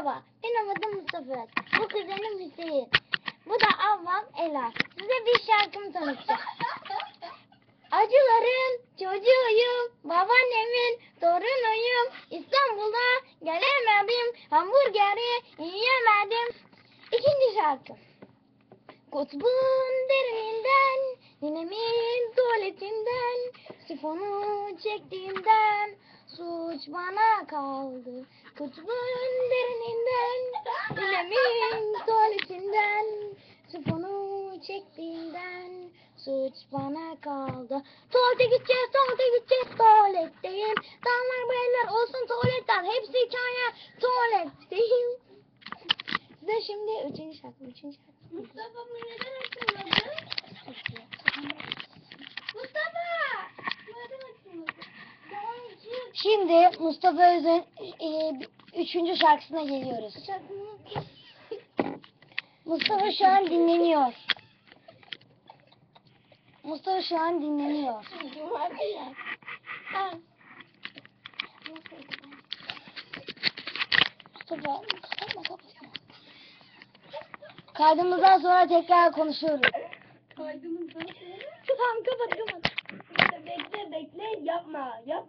Merhaba, benim adım Mustafa. Bu kuzenim Hüseyin. Bu da ablam Ela. Size bir şarkımı tanıtacağım. Acıların çocuğuyum, babaannemin torunuyum. İstanbul'a gelemedim, hamburgeri yiyemedim. İkinci şarkı. Kutbun derininden, ninemin tuvaletinden, sifonu çektiğimden, suç bana kaldı. Kutbun ninemin tuvaletinden, sifonu çektiğimden, suç bana kaldı. Tuvalete gideceğiz, tuvalete gideceğiz, tuvaletteyim. Dağlar bayırlar olsun tuvaletten, hepsi hikaye, tuvaletteyim. Size şimdi üçüncü şarkı, üçüncü şarkı. Mustafa bu neden açılmadı? Mustafa! Neden açılmadı? Şimdi Mustafa Öz'ün e, üçüncü şarkısına geliyoruz. Mustafa şu an dinleniyor. Mustafa şu an dinleniyor. Mustafa. Kaydımızdan sonra tekrar konuşuyoruz. Kaydımızdan sonra. Tamam kapat kapat. Bekle bekle yapma yapma.